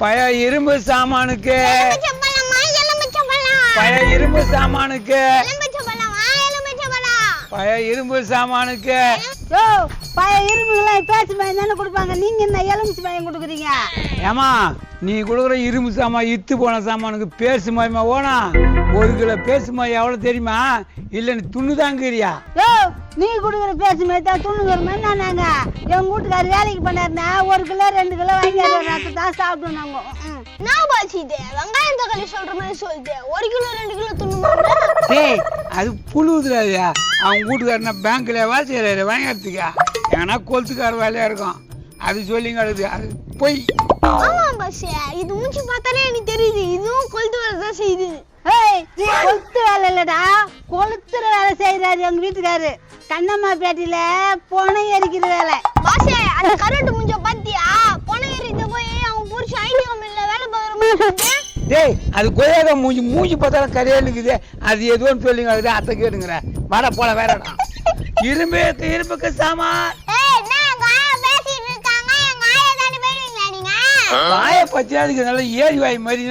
பழைய இரும்பு சாமானுக்கு. பழைய இரும்பு சாமானுக்கு. பழைய இரும்பு சாமானுக்கு. யோ பழைய இரும்புகளாம் பேச்சு பயம் தானே கொடுப்பாங்க. நீங்க என்ன எலுமிச்சு பயம் கொடுக்குறீங்க? ஏமா நீ கொடுக்குற இரும்பு சாமான் இத்து போன சாமானுக்கு பேசு மயமா ஓனா. ஒரு கிலோ பேசு மயம் எவ்வளோ தெரியுமா? இல்லை நீ துண்ணு தாங்குறியா யோ நீ கொடுக்குற பேச்சு மாதிரி தான் துணுங்கிற மாதிரி நான் நாங்க? எங்க வீட்டுக்காரர் வேலைக்கு பண்ணாருன்னா ஒரு கிலோ ரெண்டு கிலோ வாங்கி ரசத்தை தான் சாப்பிடுவோம் நாங்க. ம். நான் பாசி இது? வெங்காயம் தக்காளி சொல்ற மாதிரி சொல்லுது. ஒரு கிலோ ரெண்டு கிலோ துண்ணு டேய் அது புழுவுதுலையா அவன் வீட்டுக்காரன பேங்க்ல வேலை செய்யறாரு வாங்கிறதுக்கா? ஏன்னா கொளுத்துக்கார வேலையா இருக்கும். அது சொல்லி கிடக்குது. அது பொய். ஆமா பாசி இது மூஞ்சி பார்த்தாலே எனக்கு தெரியுது. இதுவும் கொழுத்து வேலை தான் செய்யுது. ஏய் கொளுத்து வேலை இல்லடா. கொளுத்துற வேலை செய்யறாரு எங்க வீட்டுக்காரரு கண்ணம்மா பேட்டையில பொணை எரிக்கிற வேலை. பாசே அந்த கரண்ட் மூஞ்ச பாத்தியா? பொண்ணு ஏறிட்டு போய் அவன் புருஷன் ஐடி கம்பெனில வேலை பார்க்குற மாதிரி டேய் அது கொய்யாத மூஞ்சி. மூஞ்சி பார்த்தாலும் கரையா இருக்குது அது எதுவும் சொல்லி கிடக்குது அத்தை கேட்டுங்கிற. வர போல வேறடா இரும்பு இரும்புக்கு நீங்க? வாயை பத்தியா அதுக்கு நல்லா ஏறி வாய் மாதிரி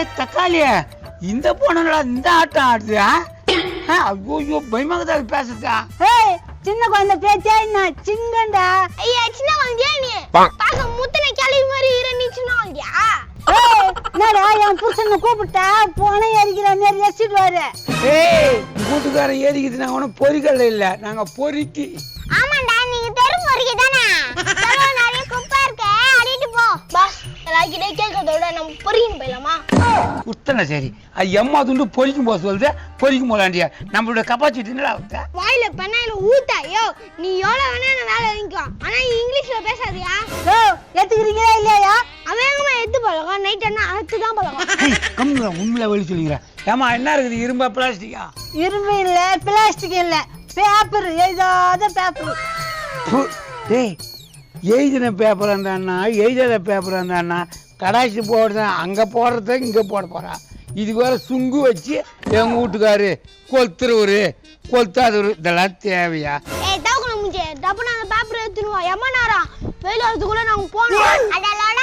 ஏய் தக்காளி இந்த பொண்ணுங்களா இந்த ஆட்டம் ஆடுது ஐயோ பயமாக அது பேசுதா ஏய் சின்ன குழந்தை பேச்சா என்ன? சிங்கண்டா? ஐயா சின்ன குழந்தையா நீ? பாக்க முத்தனை கிளவி மாதிரி இரு நீ சின்ன குழந்தையா? என்னடா என் புருஷனை கூப்பிட்டா? பொணை எரிக்கிற மாதிரி எரிச்சிடுவாரு. ஏய் கூட்டுக்காரன் ஏறிக்குது நாங்க ஒன்றும் பொறிக்கல இல்ல. நாங்க பொறிக்கி. ஆமாண்டா நீங்க தெரு பொறுக்கி தானே? நிறைய குப்பை இருக்கு அடிட்டு போ. பாஸ் எல்லார்கிட்டே கேட்கறதோட நம்ம பொறுக்கின்னு போயிடலாமா? குத்தனை சரி. அது எம்மா துண்டு பொறிக்கும் போக சொல்லுது. பொறிக்கும் போலாண்டியா நம்மளோட கப்பாசிட்டி என்னடா ஆகுது? வாயில பெண்ணாயில ஊத்த? ஐயோ நீ எவ்வளவு வேணா என்ன வேலை வாங்கிக்கலாம் ஆனா இங்கிலீஷ்ல பேசாதியா? யோ ஏத்துக்கிறீங்களா இல்லையா? அவன் எங்கம்மா எத்து பழகம் நைட் என்ன அறுத்து தான் பழகம் ஏய், கம்முடா உண்மையில வெளி சொல்லிக்கிறேன் ஏமா என்ன இருக்குது? இரும்பா பிளாஸ்டிக்கா இரும்பு இல்ல பிளாஸ்டிக் இல்ல. பேப்பர் எழுதாத பேப்பர் ப்பு, டேய் எழுதின பேப்பர் இருந்தான்னா எழுதாத பேப்பர் இருந்தான்னா கடாசி போடுறது அங்கே போடுறத இங்கே போட போறா. இதுக்கு வேற சுங்கு வச்சு எங்கள் வீட்டுக்காரு கொளுத்துறவரு கொளுத்தாதவரு இதெல்லாம் தேவையா? ஏய் தவக்கல முஞ்சே டப்புனு அந்த பேப்பர் எடுத்துன்னு வா. எம்ம நேரம்? வெயில் வரதுக்குள்ள நாங்க போனோம் அதெல்லாம்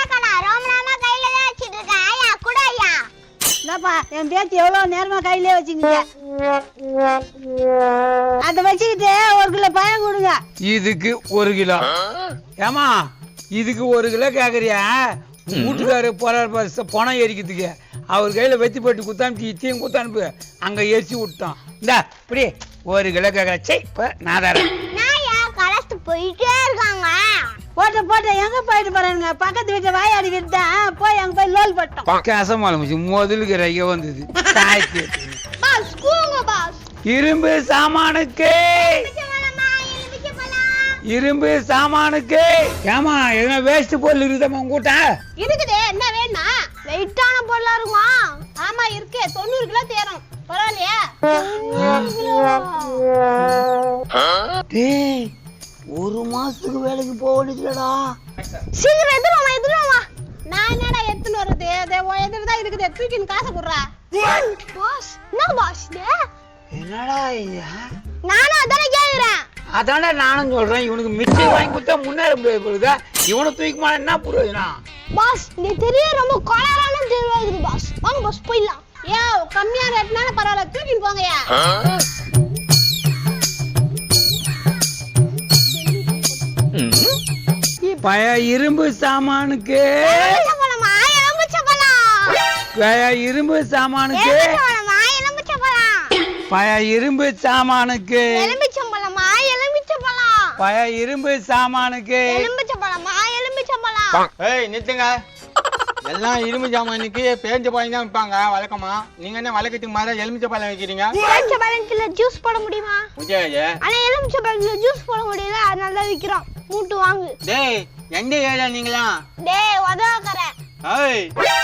என்னப்பா என் பேத்தி எவ்வளவு நேரமா கையிலே வச்சுக்கிங்க. அதை வச்சுக்கிட்டு ஒரு கிலோ பழம் கொடுங்க. இதுக்கு ஒரு கிலோ. ஏமா இதுக்கு ஒரு கிலோ கேட்குறியா வீட்டுக்காரு போறாரு பாரு, பணம் எரிக்கிறதுக்கு அவர் கையில் வெத்தி போட்டு குத்தானுப்பு இத்தையும் குத்தானுப்பு அங்கே எரிச்சு விட்டோம் இந்தா இப்படி ஒரு கிலோ கேட்குறேன் சே இப்போ நான் தரேன். போயிட்டே இருக்காங்க? போட்ட போட்ட எங்க போயிட்டு போறானுங்க? பக்கத்து வீட்டு வாயாடி வீட்டு தான் போய் அங்க போய் லோல் பட்டோம். கசமால முடிச்சு முதலுக்கு ரைய வந்தது. தாய்க்கு பாஸ் கூங்க பாஸ். இரும்பு சாமானுக்கு. இரும்பு சாமானுக்கு. ஏமா எதனா வேஸ்ட் பொருள் இருக்குதாம்மா உங்ககிட்ட? இருக்குது என்ன வேணுமா? வெயிட்டான பொருளா இருக்குமா? ஆமா இருக்கு. தொண்ணூறு கிலோ தேரும். பரவாயில்லையா? டேய் ஒரு மாசத்துக்கு வேலைக்கு போக வேண்டியதுலடா சீக்கிரம் எடுத்துருவாமா எடுத்துருவாமா நான் என்னடா எடுத்துன்னு வர்றது? அதே உன் எதிர தான் இருக்குது தூக்கின்னு காசை கொடுறா. பாஸ் என்ன பாஸ் என்னடா இது? நானும் அதானே கேக்குறேன். அதான்டா நானும் சொல்றேன். இவனுக்கு மிச்சம் வாங்கி கொடுத்தா முன்னேற முடியாது பொழுது இவனை தூக்கி என்ன பிரயோஜனம் பாஸ் இந்த தெரிய ரொம்ப கொலரான தெருவா இருக்குது பாஸ் வாங்க பாஸ் போயிடலாம். ஏ கம்மியா ரேட்னால பரவாயில்ல தூக்கின்னு போங்கயா பய இரும்பு சாமானுக்கு. பய இரும்பு சாமானுக்கு. பய இரும்பு சாமானுக்கு. பய இரும்பு சாமானுக்கு. ஏய் நிறுத்துங்க. எல்லாம் இரும்பு ஜாமானுக்கு பேஞ்ச பாய் தான் விற்பாங்க வழக்கமா. நீங்க என்ன வழக்கத்துக்கு மாதிரி எலுமிச்சை பழம் வைக்கிறீங்க? எலுமிச்சம்பழத்துல ஜூஸ் போட முடியுமா? ஆனா எலுமிச்சம்பழத்துல ஜூஸ் போட முடியல அதனால தான் விக்கிறோம். மூட்டு வாங்கு. டேய் எந்த ஏரியா நீங்களா? டேய் உதவக்கற ஏய்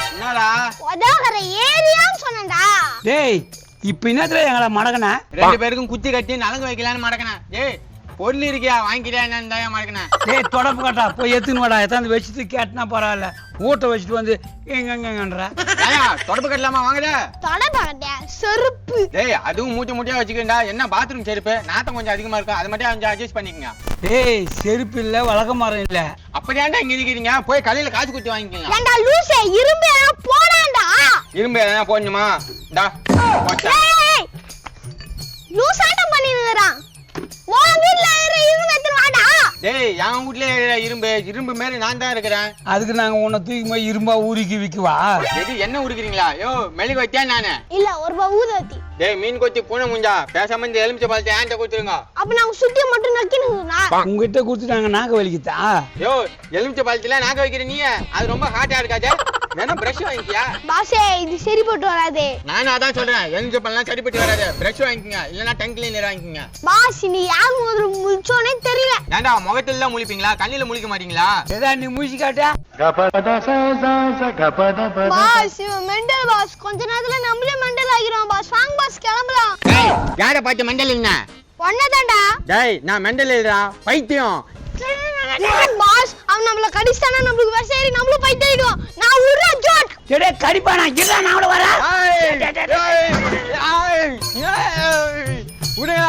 என்னடா? உதவக்கற ஏரியான்னு சொன்னேன்டா. டேய் இப்ப என்னத்துல எங்களை மடக்கன? ரெண்டு பேருக்கும் குத்தி கட்டி நலங்கு வைக்கலான்னு மடக்கினேன் டேய் பொருள் இருக்கியா வாங்கிக்கிறியா என்னன்னு மறக்கணும் டேய் தொடப்பு காட்டா போய் எத்துன்னு வாடா. எத்தாந்து வச்சுட்டு கேட்டினா பரவாயில்ல. ஊட்ட வச்சுட்டு வந்து எங்கெங்கன்ற ஏயா தொடப்பு கட்டலாமா வாங்கடா தொட பகட்டியா செருப்பு. டேய் அதுவும் மூட்டை மூட்டையா வச்சுக்கண்டா என்ன பாத்ரூம் செருப்பு? நாத்தம் கொஞ்சம் அதிகமா இருக்கும் அது மட்டும் கொஞ்சம் அட்ஜஸ்ட் பண்ணிக்கங்க. டேய் செருப்பு இல்ல வழக்க மரம் இல்ல. அப்படியாண்டா இங்க இருக்கிறீங்க? போய் கடையில காசு குத்தி வாங்கிக்கலாம் ஏண்டா லூசே இரும்பு எல்லாம் போடாண்டா. இரும்பு எதனா போடணுமா? டா போட்டா. என் வீட்லயே இரும்பு இரும்பு மேல நான் தான் இருக்கிறேன். அதுக்கு நாங்க உன்னை தூக்கி போய் இரும்பா ஊறிக்கி விக்குவா? எது என்ன உருக்குறீங்களா? யோ மெழுகு வச்சா நானு? இல்ல ஒரு ரூபாய் ஊதத்தி டேய் மீன் கொத்தி பூனை முஞ்சா பேசாம இந்த எலுமிச்சை பழத்தை ஏன்ட்ட கொடுத்துருங்க. அப்ப நாங்க சுத்தி மட்டும் நக்கினுங்களா உங்ககிட்ட கொடுத்துட்டாங்க நாக்க வலிக்குதா? யோ எலுமிச்சை பழத்துல நாக்க வைக்கிற நீ அது ரொம்ப ஹாட்டா இருக்காது வேணா பிரஷ் வாங்கிக்கியா? பாசே இது சரிப்பட்டு வராது. நானும் அதான் சொல்றேன். எலுமிச்சை பழம்லாம் சரிப்பட்டு வராது. பிரஷ் வாங்கிக்கங்க. இல்லைன்னா டங் கிளீனர் வாங்கிக்கங்க. பாஸ் நீ யார் முதல்ல முழிச்சோனே தெரியல. ஏன்டா முகத்துல தான் முழிப்பீங்களா? கண்ணில முழிக்க மாட்டீங்களா? ஏதா நீ மூசி காட்டா பாஸ் மெண்டல் பாஸ் கொஞ்ச நேரத்துல நம்மளே மெண்டல் ஆகிறோம் பாஸ் வாங்க பாஸ் கிளம்பலாம். யாரை பார்த்து மெண்டல் என்ன ஒன்னதாண்டா டேய் நான் மெண்டல் இல்லடா பைத்தியம். பாஸ் நம்மள கடிச்சானா நம்மளுக்கு விஷேரி நம்மளும் பைத்தியம் ஆயிடுவோம். நான் விடுற ஜோட் டேய் கடிப்பானா இருடா நான் அவள வரேன். ஏய், ஏய், ஏய், ஏய், விடுடா,